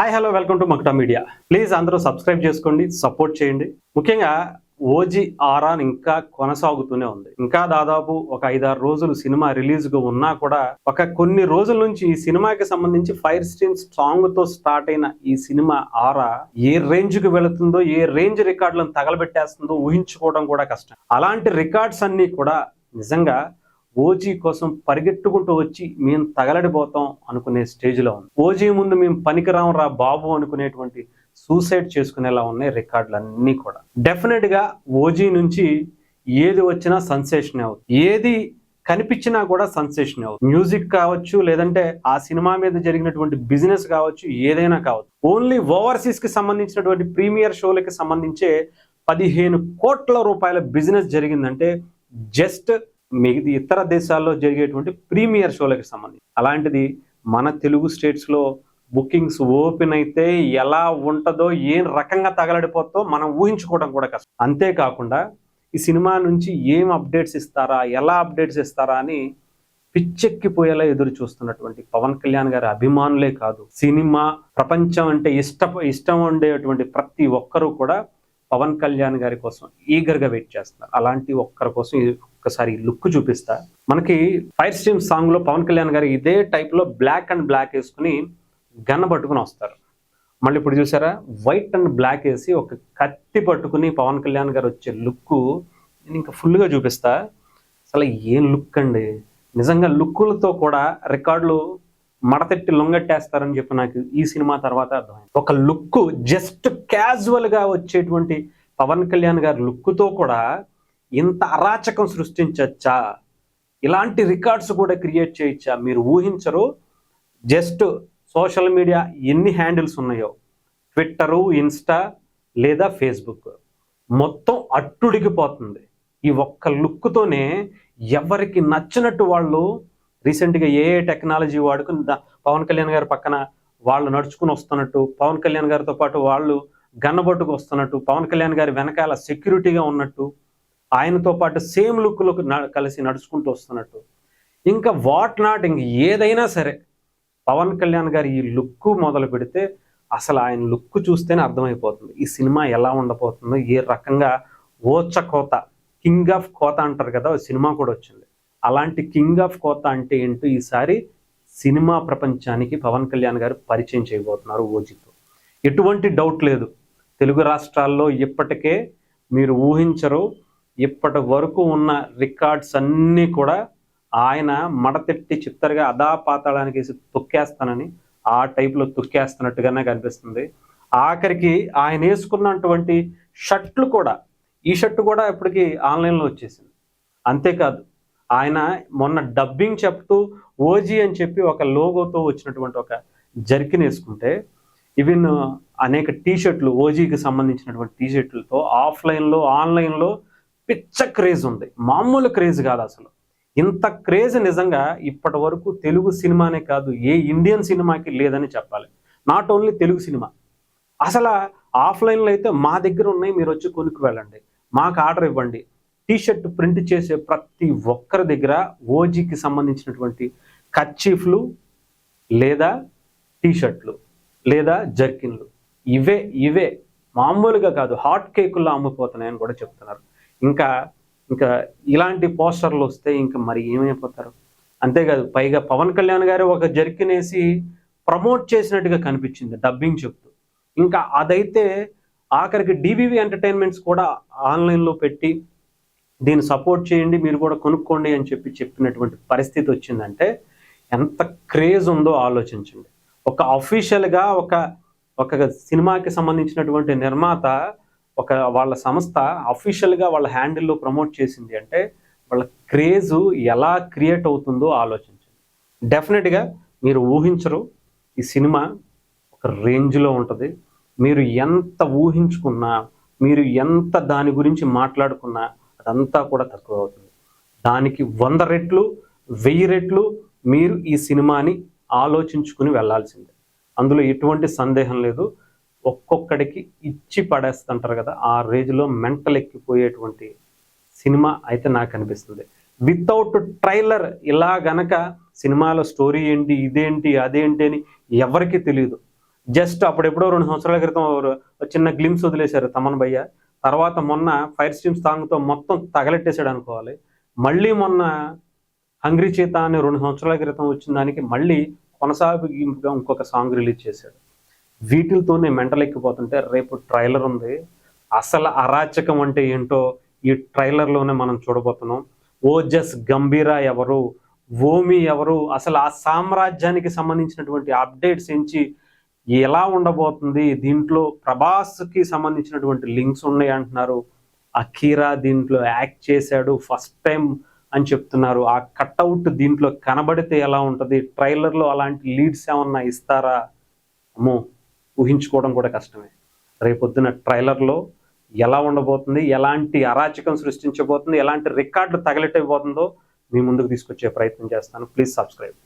Hi hello welcome to Makta media please అందరూ subscribe చేసుకోండి support చేయండి. ముఖ్యంగా ఓజీ ఆరాన్ ఇంకా కొనసాగుతూనే ఉంది. ఇంకా దాదాపు ఒక ఐదారు రోజులు సినిమా రిలీజ్గా ఉన్నా కూడా ఒక కొన్ని రోజుల నుంచి ఈ సినిమాకి సంబంధించి ఫైర్ స్ట్రీమ్ సాంగ్తో స్టార్ట్ అయిన ఈ సినిమా ఆరా ఏ రేంజ్కి వెళుతుందో ఏ రేంజ్ రికార్డులను తగలబెట్టేస్తుందో ఊహించుకోవడం కూడా కష్టం. అలాంటి రికార్డ్స్ అన్ని కూడా నిజంగా ఓజీ కోసం పరిగెట్టుకుంటూ వచ్చి మేము తగలడిపోతాం అనుకునే స్టేజ్లో ఉంది. ఓజీ ముందు మేము పనికిరాం రా బాబు అనుకునేటువంటి సూసైడ్ చేసుకునేలా ఉన్నాయి రికార్డులు అన్నీ కూడా. డెఫినెట్గా ఓజీ నుంచి ఏది వచ్చినా సెన్సేషన్ అవుతుంది. ఏది కనిపించినా కూడా సెన్సేషన్ అవుతుంది. మ్యూజిక్ కావచ్చు లేదంటే ఆ సినిమా మీద జరిగినటువంటి బిజినెస్ కావచ్చు ఏదైనా కావచ్చు. ఓన్లీ ఓవర్సీస్కి సంబంధించినటువంటి ప్రీమియర్ షోలకి సంబంధించే పదిహేను కోట్ల రూపాయల బిజినెస్ జరిగిందంటే జస్ట్ మిగతా ఇతర దేశాల్లో జరిగేటువంటి ప్రీమియర్ షోలకి సంబంధించి. అలాంటిది మన తెలుగు స్టేట్స్లో బుకింగ్స్ ఓపెన్ అయితే ఎలా ఉంటుందో ఏం రకంగా తగలడిపోతుందో మనం ఊహించుకోవడం కూడా కష్టం. అంతేకాకుండా ఈ సినిమా నుంచి ఏం అప్డేట్స్ ఇస్తారా ఎలా అప్డేట్స్ ఇస్తారా అని పిచ్చెక్కిపోయేలా ఎదురు చూస్తున్నటువంటి పవన్ కళ్యాణ్ గారి అభిమానులే కాదు. సినిమా ప్రపంచం అంటే ఇష్ట ఇష్టం ఉండేటువంటి ప్రతి ఒక్కరూ కూడా పవన్ కళ్యాణ్ గారి కోసం ఈగర్గా వెయిట్ చేస్తున్నారు అలాంటి ఒక్కరి కోసం ఒక్కసారి లుక్ చూపిస్తా. మనకి ఫైర్ స్ట్రీమ్ సాంగ్లో పవన్ కళ్యాణ్ గారు ఇదే టైప్లో బ్లాక్ అండ్ బ్లాక్ వేసుకుని గన్న పట్టుకుని వస్తారు. మళ్ళీ ఇప్పుడు చూసారా? వైట్ అండ్ బ్లాక్ వేసి ఒక కత్తి పట్టుకుని పవన్ కళ్యాణ్ గారు వచ్చే లుక్ నేను ఇంకా ఫుల్గా చూపిస్తా. అసలు ఏం లుక్ అండి? నిజంగా లుక్కులతో కూడా రికార్డులు మడతెట్టి లొంగట్టేస్తారని చెప్పి నాకు ఈ సినిమా తర్వాత అర్థమైంది. ఒక లుక్ జస్ట్ క్యాజువల్గా వచ్చేటువంటి పవన్ కళ్యాణ్ గారి లుక్తో కూడా ఇంత అరాచకం సృష్టించచ్చా? ఇలాంటి రికార్డ్స్ కూడా క్రియేట్ చేయొచ్చా? మీరు ఊహించరు. జస్ట్ సోషల్ మీడియా ఎన్ని హ్యాండిల్స్ ఉన్నాయో? ట్విట్టరు ఇన్స్టా లేదా ఫేస్బుక్. మొత్తం అట్టుడికిపోతుంది ఈ ఒక్క లుక్తోనే ఎవరికి నచ్చినట్టు వాళ్ళు రీసెంట్గా ఏ ఏ టెక్నాలజీ వాడుకుని పవన్ కళ్యాణ్ గారి పక్కన వాళ్ళు నడుచుకుని వస్తున్నట్టు పవన్ కళ్యాణ్ గారితో పాటు వాళ్ళు గన్నబొట్టుకు వస్తున్నట్టు పవన్ కళ్యాణ్ గారి వెనకాల సెక్యూరిటీగా ఉన్నట్టు ఆయనతో పాటు సేమ్ లుక్లో కలిసి నడుచుకుంటూ వస్తున్నట్టు. ఇంకా వాట్ నాట్ ఇంక ఏదైనా సరే పవన్ కళ్యాణ్ గారి ఈ లుక్ మొదలు పెడితే అసలు ఆయన లుక్ చూస్తేనే అర్థమైపోతుంది. ఈ సినిమా ఎలా ఉండబోతుందో ఏ రకంగా ఓచ కోత కింగ్ ఆఫ్ కోత అంటారు కదా సినిమా కూడా వచ్చింది. అలాంటి కింగ్ ఆఫ్ కోత అంటే ఏంటో ఈసారి సినిమా ప్రపంచానికి పవన్ కళ్యాణ్ గారు పరిచయం చేయబోతున్నారు ఓజీతో. ఎటువంటి డౌట్ లేదు. తెలుగు రాష్ట్రాల్లో ఇప్పటికే మీరు ఊహించరు. ఇప్పటి వరకు ఉన్న రికార్డ్స్ అన్నీ కూడా ఆయన మడతెట్టి చిత్తరుగా అదా పాతాళానికి వేసి తొక్కేస్తానని ఆ టైప్లో తొక్కేస్తున్నట్టుగానే కనిపిస్తుంది. ఆఖరికి ఆయన వేసుకున్నటువంటి షర్ట్లు కూడా ఈ షర్ట్ కూడా ఇప్పటికీ ఆన్లైన్లో వచ్చేసింది. అంతేకాదు ఆయన మొన్న డబ్బింగ్ చెప్తూ ఓజీ అని చెప్పి ఒక లోగోతో వచ్చినటువంటి ఒక జర్కిన్ వేసుకుంటే ఈవెన్ అనేక టీ షర్ట్లు ఓజీకి సంబంధించినటువంటి టీషర్ట్లతో ఆఫ్లైన్లో ఆన్లైన్లో పిచ్చ క్రేజ్ ఉంది. మామూలు క్రేజ్ కాదు అసలు. ఇంత క్రేజ్ నిజంగా ఇప్పటి వరకు తెలుగు సినిమానే కాదు ఏ ఇండియన్ సినిమాకి లేదని చెప్పాలి. నాట్ ఓన్లీ తెలుగు సినిమా. అసలు ఆఫ్లైన్లో అయితే మా దగ్గర ఉన్నాయి మీరు వచ్చి కొనుక్కు వెళ్ళండి. మాకు ఆర్డర్ ఇవ్వండి. టీ షర్ట్ ప్రింట్ చేసే ప్రతి ఒక్కరి దగ్గర ఓజీకి సంబంధించినటువంటి కచ్చీఫ్లు లేదా టీషర్ట్లు లేదా జర్కిన్లు. ఇవే ఇవే. మామూలుగా కాదు. హాట్ కేకుల్లో అమ్ముపోతున్నాయని కూడా చెప్తున్నారు. ఇంకా ఇంకా ఇలాంటి పోస్టర్లు వస్తే ఇంకా మరి ఏమైపోతారు? అంతేకాదు పైగా పవన్ కళ్యాణ్ గారు ఒక జర్కిన్ వేసి ప్రమోట్ చేసినట్టుగా కనిపించింది డబ్బింగ్ చెప్తూ. ఇంకా అదైతే ఆఖరికి డివివి ఎంటర్టైన్మెంట్స్ కూడా ఆన్లైన్లో పెట్టి దీన్ని సపోర్ట్ చేయండి మీరు కూడా కొనుక్కోండి అని చెప్పి చెప్పినటువంటి పరిస్థితి వచ్చిందంటే ఎంత క్రేజ్ ఉందో ఆలోచించండి. ఒక అఫీషియల్గా ఒక ఒక సినిమాకి సంబంధించినటువంటి నిర్మాత ఒక వాళ్ళ సంస్థ అఫీషియల్గా వాళ్ళ హ్యాండిల్లో ప్రమోట్ చేసింది అంటే వాళ్ళ క్రేజ్ ఎలా క్రియేట్ అవుతుందో ఆలోచించండి. డెఫినెట్గా మీరు ఊహించరు ఈ సినిమా ఒక రేంజ్లో ఉంటుంది. మీరు ఎంత ఊహించుకున్నా మీరు ఎంత దాని గురించి మాట్లాడుకున్నా అదంతా కూడా తక్కువ అవుతుంది. దానికి వంద రెట్లు వెయ్యి రెట్లు మీరు ఈ సినిమాని ఆలోచించుకుని వెళ్ళాల్సిందే. అందులో ఎటువంటి సందేహం లేదు. ఒక్కొక్కడికి ఇచ్చి పడేస్తుంటారు కదా ఆ రేజ్లో మెంటల్ ఎక్కిపోయేటువంటి సినిమా అయితే నాకు అనిపిస్తుంది. వితౌట్ ట్రైలర్ ఇలా గనక సినిమాలో స్టోరీ ఏంటి ఇదేంటి అదేంటి అని ఎవరికి తెలియదు జస్ట్ అప్పుడెప్పుడో రెండు సంవత్సరాల క్రితం చిన్న గ్లిమ్స్ వదిలేశారు తమన్ భయ్య. తర్వాత మొన్న ఫైర్ స్టీమ్ సాంగ్తో మొత్తం తగలెట్టేశాడు అనుకోవాలి. మళ్ళీ మొన్న హంగ్రీ చేత అని రెండు సంవత్సరాల క్రితం వచ్చిన దానికి మళ్ళీ కొనసాగింపుగా ఇంకొక సాంగ్ రిలీజ్ చేశాడు. వీటితోనే మెంటల్ ఎక్కిపోతుంటే రేపు ట్రైలర్ ఉంది. అసలు అరాచకం అంటే ఏంటో ఈ ట్రైలర్లోనే మనం చూడబోతున్నాం. ఓజస్ గంభీర ఎవరు? ఓమి ఎవరు? అసలు ఆ సామ్రాజ్యానికి సంబంధించినటువంటి అప్డేట్స్ ఎంచి ఎలా ఉండబోతుంది? దీంట్లో ప్రభాస్కి సంబంధించినటువంటి లింక్స్ ఉన్నాయి అంటున్నారు. అఖీరా దీంట్లో యాక్ట్ చేశాడు ఫస్ట్ టైం అని చెప్తున్నారు. ఆ కట్అవుట్ దీంట్లో కనబడితే ఎలా ఉంటుంది? ట్రైలర్లో అలాంటి లీడ్స్ ఏమన్నా ఇస్తారా? అమ్మో ఊహించుకోవడం కూడా కష్టమే. రేపొద్దున ట్రైలర్లో ఎలా ఉండబోతుంది? ఎలాంటి అరాచకం సృష్టించబోతుంది? ఎలాంటి రికార్డులు తగలెట్టబోతుందో మీ ముందుకు తీసుకొచ్చే ప్రయత్నం చేస్తాను. Please subscribe.